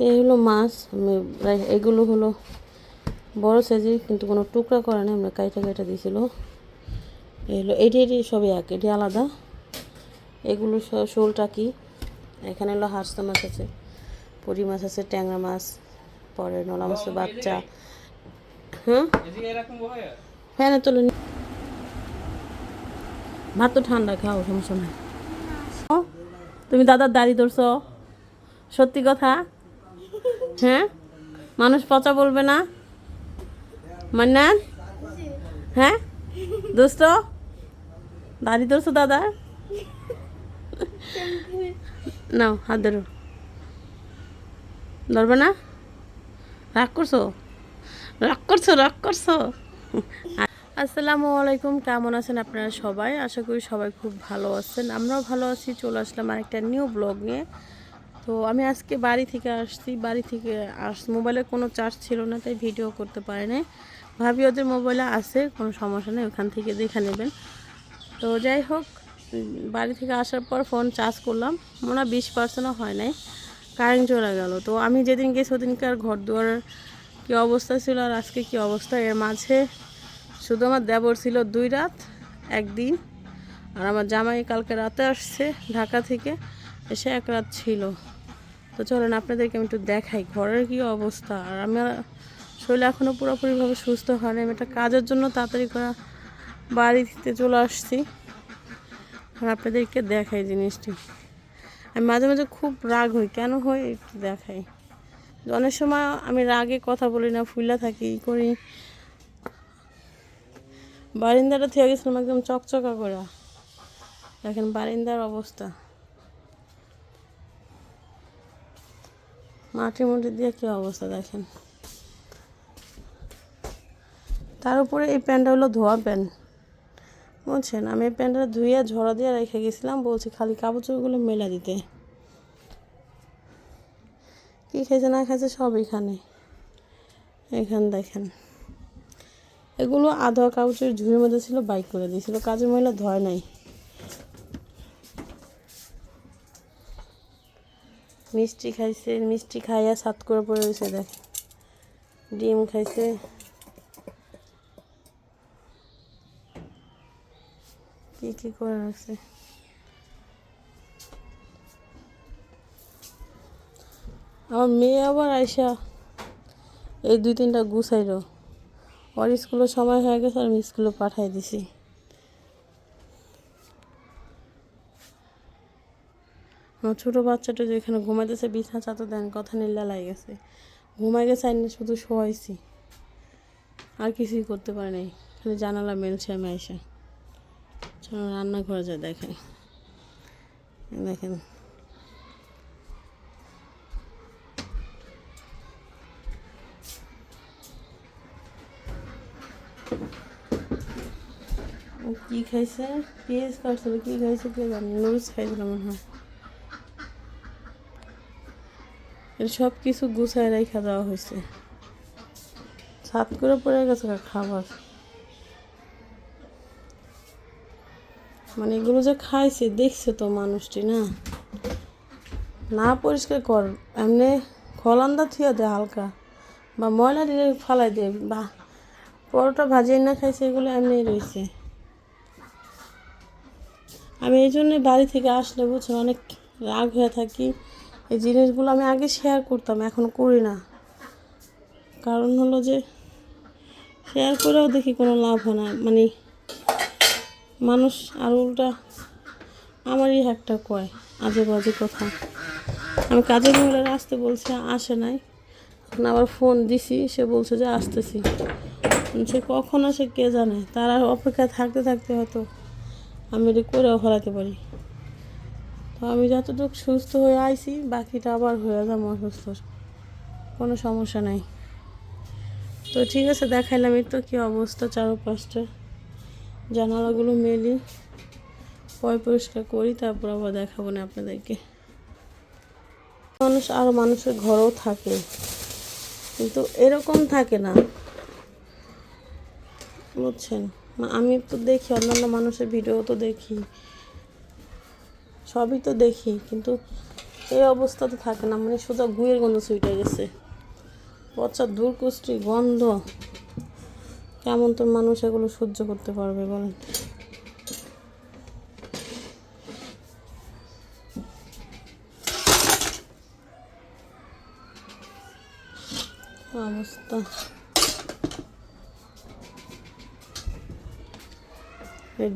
তো এই হলো মাছ, আমি এগুলো হলো বড় সাইজের কিন্তু কোনো টুকরা করে নেই, আমরা কাইটা কাইটা দিয়েছিল। এই হলো, এটি এটি সবই এক, এটি আলাদা। এগুলো সব শোল টাকি এখানে হলো হাঁসতা মাছ আছে পুরি মাছ আছে, ট্যাংরা মাছ, পরে নলা মাছের বাচ্চা। হ্যাঁ? ফ্যানে তোলে ভাত তো ঠান্ডা, খাও, সমস্যা নাই। তুমি দাদার দাড়ি ধরছো। সত্যি কথা? হ্যাঁ? মানুষ পচা বলবে না? মান্নান? হ্যাঁ? দোস্ত? দাড়ি ধরছো দাদা? নাও, হাত ধরো। ধরবে না? রাগ করছ? রাগ করছ রাগ করছ? আসসালামু আলাইকুম, কেমন আছেন আপনারা সবাই? আশা করি সবাই খুব ভালো আছেন। আমরাও ভালো আছি, চলে আসলাম আরেকটা নিউ ব্লগ নিয়ে। তো আমি আজকে বাড়ি থেকে আসছি, বাড়ি থেকে আস, মোবাইলে কোনো চার্জ ছিল না, তাই ভিডিও করতে পারি নাই ভাবি ওদের মোবাইলে আছে, কোনো সমস্যা নেই, ওখান থেকে দেখে নেবেন। তো যাই হোক বাড়ি থেকে আসার পর ফোন চার্জ করলাম, মনে হয় বিশ পার্সেন্টও হয় নাই কারেন্ট চলে গেল। তো আমি যেদিন গেছি, ওদিনকার ঘর দুয়ার কী অবস্থা ছিল আর আজকে কী অবস্থা, এর মাঝে শুধু আমার দেবর ছিল দুই রাত, একদিন। আর আমার জামাই কালকে রাতে আসছে ঢাকা থেকে, এসে এক রাত ছিল। তো চলেন আপনাদেরকে আমি একটু দেখাই, ঘরের কী অবস্থা? আর আমার শরীর এখনও পুরোপুরিভাবে সুস্থ হয়নি, আমি একটা কাজের জন্য তাড়াতাড়ি করে বাড়িতে চলে আসছি। আর আপনাদেরকে দেখাই জিনিসটি। আমি মাঝে মাঝে খুব রাগ হই, কেন হয় একটু দেখাই। অনেক সময় আমি রাগে কথা বলি না ফুলা থাকি করি। বারিন্দাটা থেকে গেছিলাম একদম চকচকা করা। দেখেন বারিন্দার অবস্থা। মাটির মধ্যে দিয়ে কী অবস্থা দেখেন। তার উপরে এই প্যান্টটা হলো ধোয়া প্যান্ট বুঝছেন? আমি এই প্যান্টটা ধুয়ে ঝরা দিয়ে রেখে গেছিলাম, বলছি খালি কাপড় চোপড়গুলো মেলা দিতে। কী খেয়েছে, না খেয়েছে সব এখানে। এখান দেখেন। এগুলো আধা কাগজের ঝুড়ির মধ্যে ছিল বাইক করে দিয়েছিল। কাজের মহিলা ধয় নাই। মিষ্টি খাইছে, মিষ্টি খাইয়া সাত করে পড়ে রয়েছে দেখ। ডিম খাইছে। কি কি করে রাখছে? আমার মেয়ে আবার আইসা এই দুই তিনটা গুছাইলো। ওর স্কুলের সময় হয়ে গেছে, আর আমি স্কুলে পাঠাই দিছি। আমার ছোটো বাচ্চাটা যেখানে ঘুমাইতেছে, বিছানা চাতো দেন, কথা নিলে লাই গেছে। ঘুমাই গেছে, আইনে শুধু শোয়াইছি। আর কিছুই করতে পারে নাই। খালি জানালা মেলছে আমি আইসা। চলো রান্নাঘরে যা দেখেন। দেখেন। ও কি খাইছে? পেঁয়াজ কাটছিল, কি খাইছে কে জানি? নুডলস খাইছিল মনে হয় এর সব কিছু গুছায় রেখা দেওয়া হয়েছে। ছাদ করে পড়ে গেছে খাবার। মানে এগুলো যে খাইছে, দেখছে তো মানুষটি, না? না পরিষ্কার কর, এমনি খলান্দা থুয়া দেয় হালকা, বা ময়লা দিলে ফালাই দে, বা পরোটা ভাজিয়ে না খাইছে, এগুলো এমনি রয়েছে। আমি এই জন্যে বাড়ি থেকে আসলে বুঝছ অনেক রাগ হয়ে থাকি। এই জিনিসগুলো আমি আগে শেয়ার করতাম, এখন করি না। কারণ হলো যে শেয়ার করেও দেখি কোনো লাভ হয় না। মানে মানুষ আর উল্টা আমারই একটা কয়, আজে বাজে কথা। আমি কাজের মহিলার আসতে বলছে, আসে নাই। এখন আবার ফোন দিছি, সে বলছে যে, আসতেছি। সে কখন আসে কে জানে? তার আর অপেক্ষায় থাকতে থাকতে হয়তো আমি এটি করেও ফেলাতে পারি। তো আমি যতটুকু সুস্থ হয়ে আইছি, বাকিটা আবার হয়ে যাব অসুস্থ কোনো সমস্যা নাই। তো ঠিক আছে, দেখাইলাম এই তো কী অবস্থা চারপাশটা জানালাগুলো মেলি, পয় পরিষ্কার করি, তারপর আবার দেখাবো না আপনাদেরকে। মানুষ আরও মানুষের ঘরেও থাকে, কিন্তু এরকম থাকে না। বুঝছেন? আমি তো দেখি, অন্যান্য মানুষের ভিডিও তো দেখি। সবই তো দেখি, কিন্তু এই অবস্থাতে থাকে না। মানে সোজা গুয়ের গন্ধ ছুটে গেছে। পচা দুর্কুষ্টি গন্ধ। কেমন তো মানুষ এগুলো সহ্য করতে পারবে, বলেন। অবস্থা।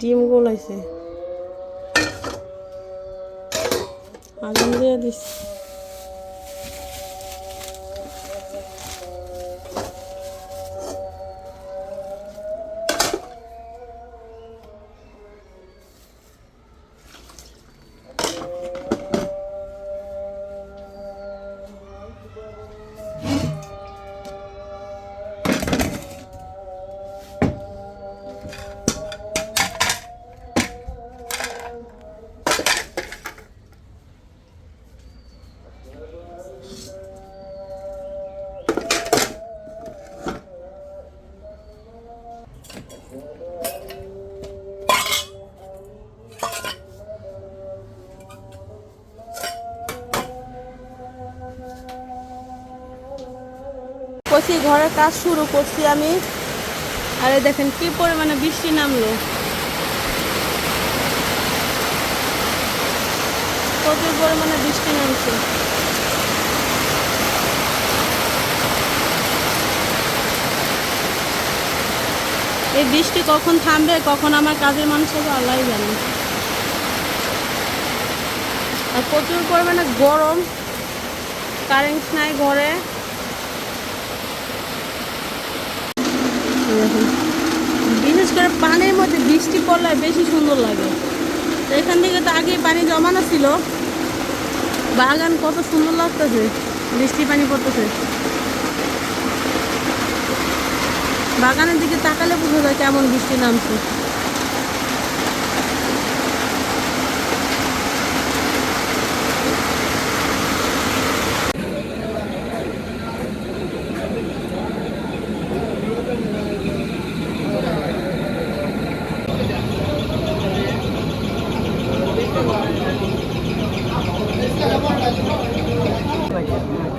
ডিম গোলাইছে। দিয়ে দিস করছি, ঘরের কাজ শুরু করছি আমি। আরে দেখেন কি পরিমাণে বৃষ্টি নামলো। প্রচুর পরিমাণে বৃষ্টি নামছে। এই বৃষ্টি কখন থামবে, কখন আমার কাজের মানুষ হবে আল্লাহ জানে। আর প্রচুর পরিমাণে গরম, কারেন্ট নাই ঘরে। বিশেষ করে পানির মধ্যে বৃষ্টি পড়লে বেশি সুন্দর লাগে। তো এখান থেকে তো আগে পানি জমানো ছিল। বাগান কত সুন্দর লাগতেছে, বৃষ্টি পানি পড়তেছে। বাগানের দিকে তাকালে বোঝা যায় কেমন বৃষ্টি নামছে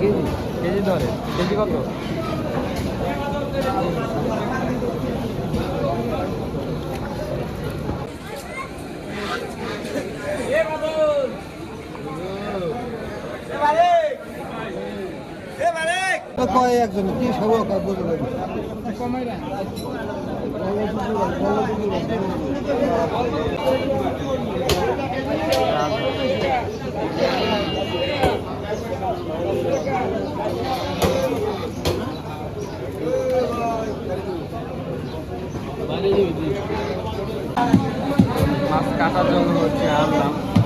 কেজি কেজি ধরে কেজি কত একজন কি সব মাছ কাটার জন্য হচ্ছে আনলাম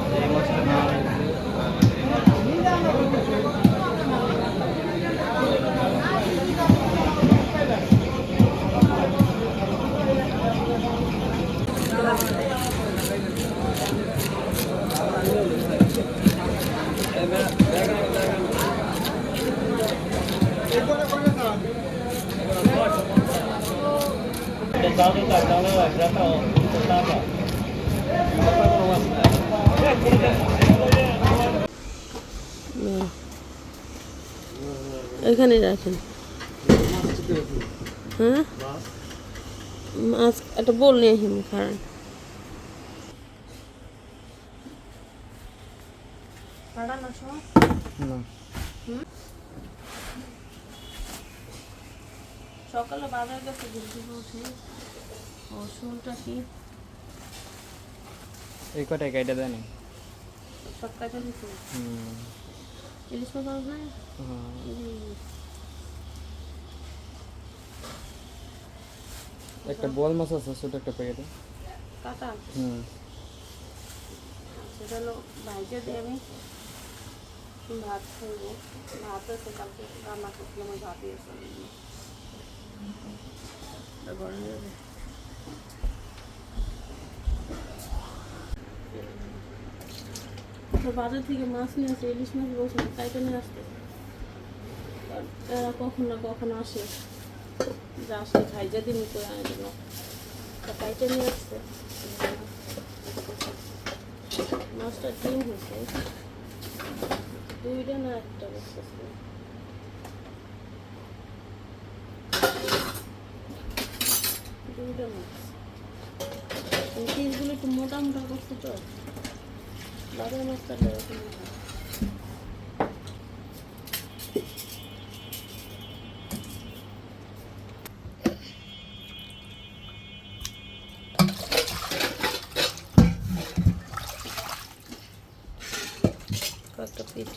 এখানে রাখেন। হ্যাঁ? মাছ একটা বল নিয়ে আসেন কারণ না। সকালে বাজার গেছে ঘুরতে উঠে। ও শুলটা কি? এই কটায় কেটে দেয়নি সব কাজে দিচ্ছে হুম। ইলিশ মাছ আনছ নাই হ্যাঁ। একটা বল মাছ আছে ছোট একটা প্যাকেটে কাটা হুম। সেটা হলো ভাইকে দিয়ে আমি ভাত খাইব। ভাত আছে কালকে রান্না করছিলাম ওই ভাতই আছে ওটা গরম হয়ে যাবে। তো বাজার থেকে মাছ নিয়ে আসে, ইলিশ মাছ বলছে তাইটা নিয়ে আসতে। এরা কখন না কখন আসে, যা আসলে ভাইজা দিন করে জন্য তা নিয়ে আসছে। মাছটা ডিম হয়েছে। দুইটা না একটা বসতেছে দুইটা মাছ পিসগুলো একটু মোটা মোটা করছে তো বাজার মাছটা মোটা। কয়েকটা পিস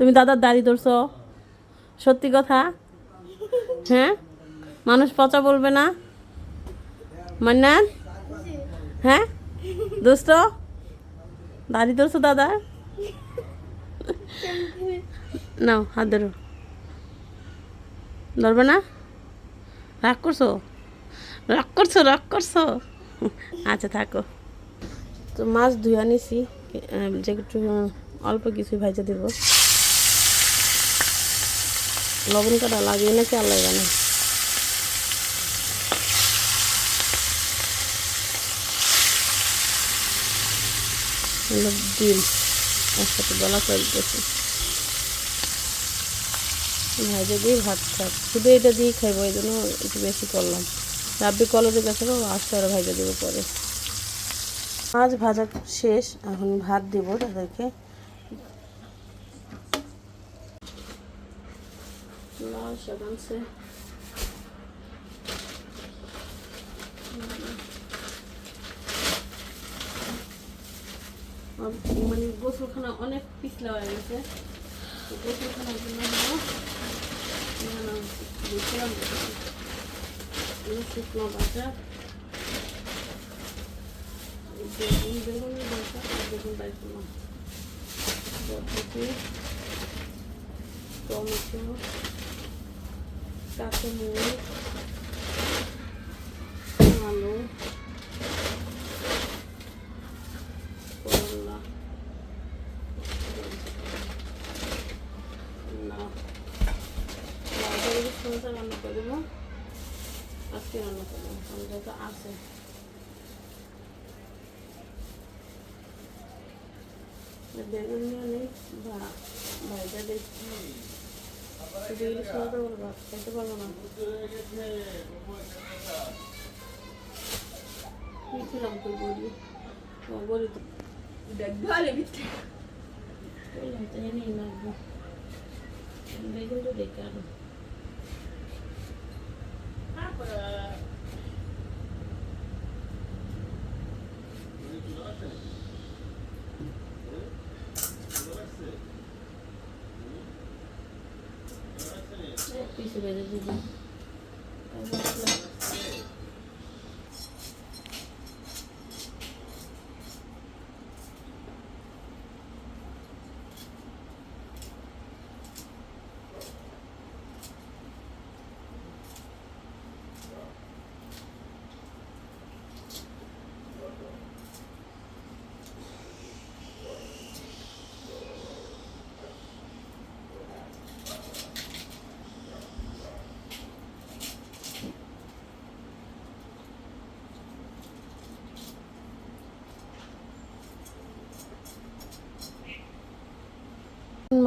তুমি দাদার দাড়ি ধরছো। সত্যি কথা? হ্যাঁ? মানুষ পচা বলবে না। মান্নান? হ্যাঁ? দোস্ত? দাড়ি ধরছো দাদা? নাও হাত ধরো। ধরবে না? রাগ করছ? রাগ করছ রাগ করছ? আচ্ছা থাকো। তো মাছ ধুয়ে নিছি আহ, যে অল্প কিছু ভাজা দেব। লবণ কাটা লাগিয়ে নাকি আল্লাহ হলো ডিম একসাথে গলা দিতেছি। ভাজা দিয়ে ভাত খাব শুধু এটা দিয়ে খাইবো, এই জন্য একটু বেশি করলাম। রাব্বি কলেজে গেছে আসতে আরও ভাজা দেবো পরে। মাছ ভাজা শেষ, এখন ভাত দেব তাদেরকে। আর মানে গোসলখানা অনেক পিছলা হয়ে গেছে। গোসলখানার জন্য শুকনো বাটা বেগুন বেগুন কাঁচামরিচ আলু করলা রান্না করে দেবো আজকে রান্না করব আমাদের তো আছে বেগুন নিয়ে বা ভাইটা দেখছি শুধু ইলিশ মাছ বলব খেতে পারব না কি ছিলাম তো বলি বলি তো বললাম তো মাখবো বেগুন তো বেকার পিছু বেঁধে দিবি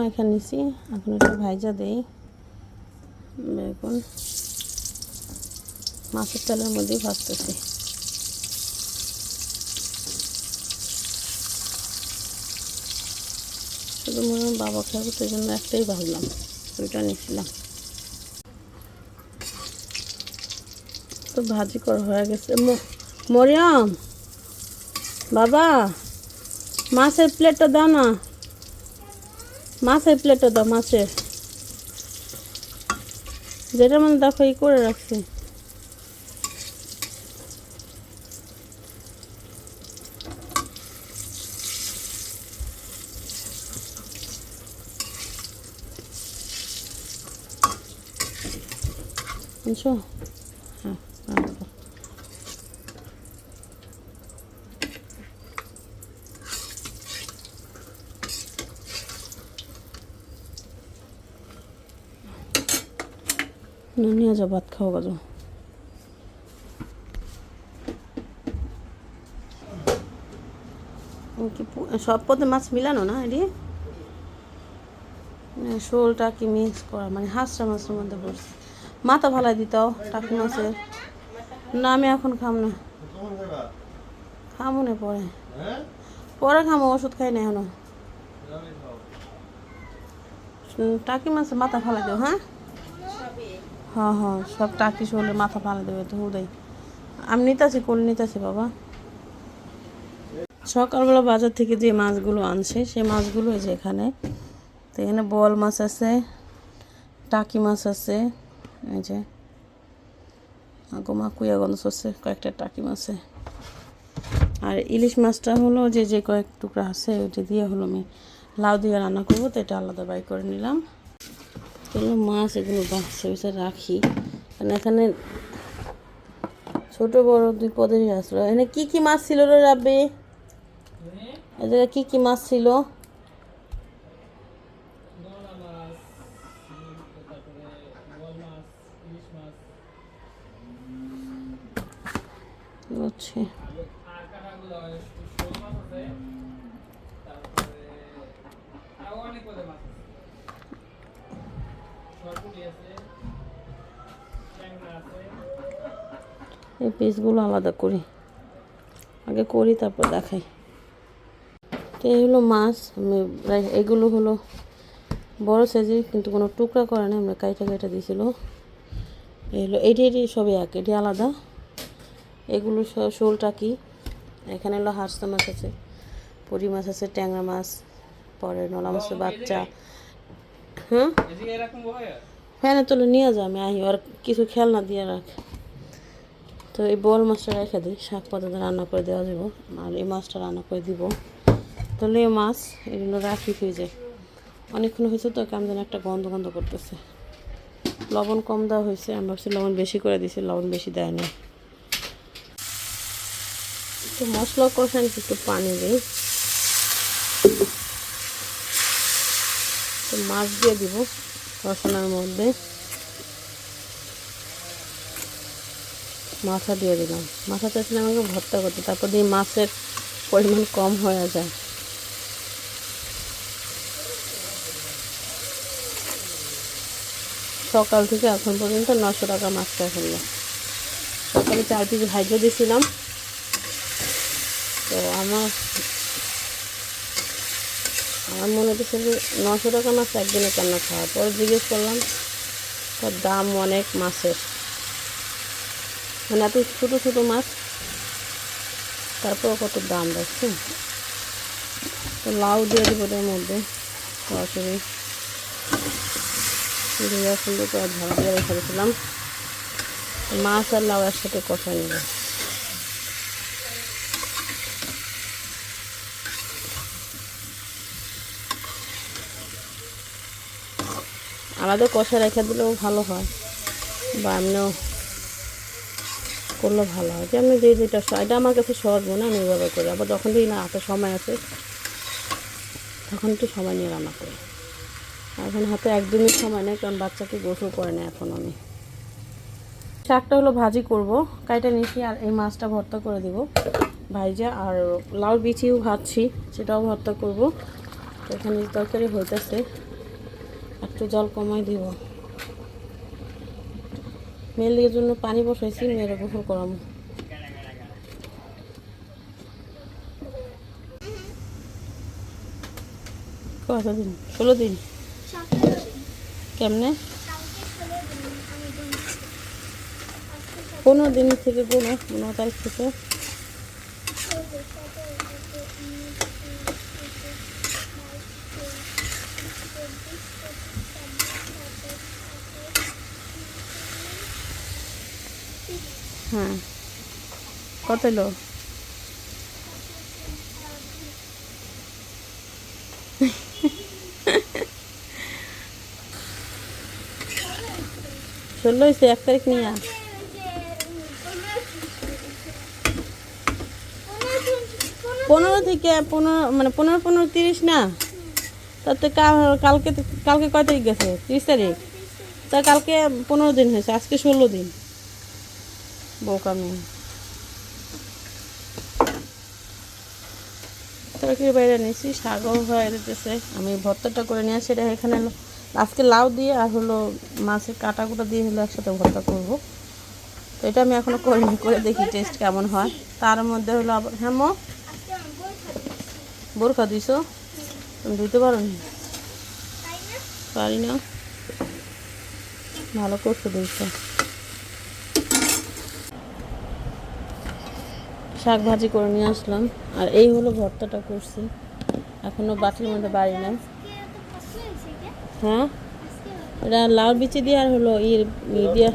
মাখা নিছি। এখন এটা ভাইজা দেই। বেগুন মাছের তেলের মধ্যেই ভাজতেছি। শুধু মনে হয় বাবা খাবে সেই জন্য একটাই ভাবলাম ওইটা নিয়েছিলাম তো ভাজি করা হয়ে গেছে। মরিয়ম! বাবা! মাছের প্লেটটা দাও না। মাছের প্লেটটা দাও মাছের। যেটা মানে দেখো ই করে রাখছি। আনছো হ্যাঁ রাখো। না যাও ভাত খাও বাজো। সব পদে মাছ মিলানো না এটি? না, শোলটা কি মিক্স করা? মানে হাঁসটা মাছের মধ্যে পড়ছে। মাথা ভালাই দিতাও টাকি মাছের। না আমি এখন খাম না। খামো না পরে। পরে খামো ওষুধ খাই না এখনও। টাকি মাছের মাথা ফালাই দেবো হ্যাঁ? হ্যাঁ হ্যাঁ সব টাকি শোলে মাথা ফালাই দেবে তো, হুদাই। আমি নিতেছি কোল নিতেছি, বাবা? সকালবেলা বাজার থেকে যে মাছগুলো আনছে, সেই মাছগুলো যে এখানে। তো এখানে বল মাছ আছে, টাকি মাছ আছে, এই যে। গোমা কুয়া গন্ধ আছে, কয়েকটা টাকি মাছে আর ইলিশ মাছটা হলো যে যে কয়েক টুকরা আছে, ওইটা দিয়ে হলো আমি লাউ দিয়ে রান্না করব, তো এটা আলাদা বাই করে নিলাম। এগুলো মাছ এগুলো বাক্সে বিছে রাখি। কারণ এখানে ছোট বড় দুই পদেরই আসলো এখানে কি কি মাছ ছিল রে রাব্বি? এ জায়গায় কি কি মাছ ছিল? বুঝছি এই পিসগুলো আলাদা করি। আগে করি, তারপর দেখাই। তো এই হলো মাছ। আমি এগুলো হলো বড় সাইজের কিন্তু কোনো টুকরা করে না আমরা কাইটা কাইটা দিয়েছিল। এই হলো, এটি এটি সবই এক। এটি আলাদা। এগুলো শোলটা কি? এখানে হলো হাঁসতা মাছ আছে পুরি মাছ আছে, ট্যাংরা মাছ, পরে নলা মাছের বাচ্চা। হ্যাঁ? ফ্যানে তুলে নিয়ে যা। আমি আহি, আর কিছু খেলনা দিয়ে রাখ। তো এই বল মাছটা রেখে দিই, শাক পাতাতে রান্না করে দেওয়া যাব, আর এই মাছটা রান্না করে দিব। তাহলে এই মাছ এগুলো রাখি হয়ে যায় অনেকক্ষণ হয়েছে তো, কেমন যেন একটা গন্ধ গন্ধ করতেছে। লবণ কম দেওয়া হয়েছে, আমি ভাবছি লবণ বেশি করে দিয়েছি, লবণ বেশি দেয় না একটু মশলা কষান, একটু পানি দিই। তো মাছ দিয়ে দিব রসনার মধ্যে। মাথা দিয়ে দিলাম। মাথা চাইছিলাম আমাকে ভর্তা করতে। তারপর দিয়ে মাছের পরিমাণ কম হয়ে যায়। সকাল থেকে এখন পর্যন্ত নশো টাকা মাছটা ফেলল সকালে চার পিস ভাইজে দিয়েছিলাম তো আমার আমার মনে হচ্ছে যে নশো টাকা মাছ একদিনে কেন খাওয়া? পরে জিজ্ঞেস করলাম, তার দাম অনেক মাছের। মানে এত ছোটো ছোটো মাছ। তারপর কত দাম দেখছে? তো লাউ দিয়ে দিব ওটার মধ্যে, সরাসরি। সুন্দর করে ঝাড়া দিয়ে দিয়েছিলাম। মাছ আর লাউ একসাথে কষা নেবে। আলাদা কষা রেখে দিলেও ভালো হয়, বা এমনিও করলে ভালো হয়। যে আমি যে যেটা এটা আমার কাছে সহজ মনে আমি এভাবে করি। আবার যখন দিই না, হাতে সময় আছে, তখন একটু সময় নিয়ে রান্না করি। এখন হাতে একদমই সময় নেই, কারণ বাচ্চাকে গোসল করে না এখন আমি। শাকটা হলো ভাজি করব, কাইটা নিচ্ছি আর এই মাছটা ভর্তা করে দিব। ভাইজা আর লাউ বিচিও ভাজছি, সেটাও ভর্তা করব। এখানে তরকারি হইতেছে, একটু জল কমাই দিব। মেয়ের জন্য পানি বসাইছি, মেয়েরা গোসল কত দিন? ষোলো দিন? কেমনে? পনেরো দিন থেকে কোনো পনেরো তারিখ থেকে। হ্যাঁ। কত এলো? হয়েছে, এক তারিখ নিয়ে। পনেরো থেকে পনেরো মানে পনেরো পনেরো, তিরিশ না? তাতে কাল, কালকে কালকে কয় তারিখ গেছে? তিরিশ তারিখ। তা কালকে পনেরো দিন হয়েছে, আজকে ষোলো দিন। বোকা মেয়ে। তরকারি বাইরে নিয়েছি শাকও হয়ে আমি ভর্তাটা করে নিয়ে আসি, এটা এখানে আজকে লাউ দিয়ে আর হলো মাছের কাটা কুটা দিয়ে হলো একসাথে ভর্তা করব। তো এটা আমি এখনও করিনি করে দেখি টেস্ট কেমন হয়। তার মধ্যে হলো আবার হ্যাঁ মো? বোরখা দিছো? তুমি ধুইতে পারো নি? পারি না? ভালো করছ দিয়েছ শাক ভাজি করে নিয়ে আসলাম। আর এই হলো ভর্তাটা করছি। এখনও বাটির মধ্যে বাড়ি নাই। হ্যাঁ? এটা লাউ বিচি দিয়ে আর হলো ইয়ে ই দিয়ে।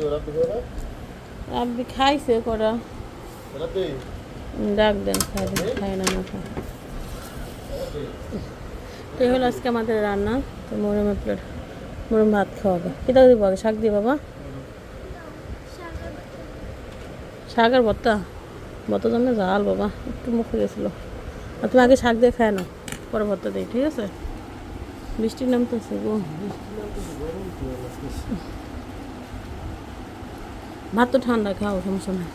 আপনি খাইছে করা ডাক দেন খাই না না খাই তো এই হলো আজকে আমাদের রান্না। তো মরমের প্লেট মরম ভাত খাওয়াবে। কেটা দিব আগে? শাক দিয়ে বাবা? শাক আর ভর্তা? ভর্তা জন্য জাল বাবা, একটু মুখে গেছিল। আর তুমি আগে শাক দিয়ে খায় না পরে ভর্তা দিই, ঠিক আছে? বৃষ্টির নাম তো গো। ভাত তো ঠান্ডা, খাও, সমস্যা নাই।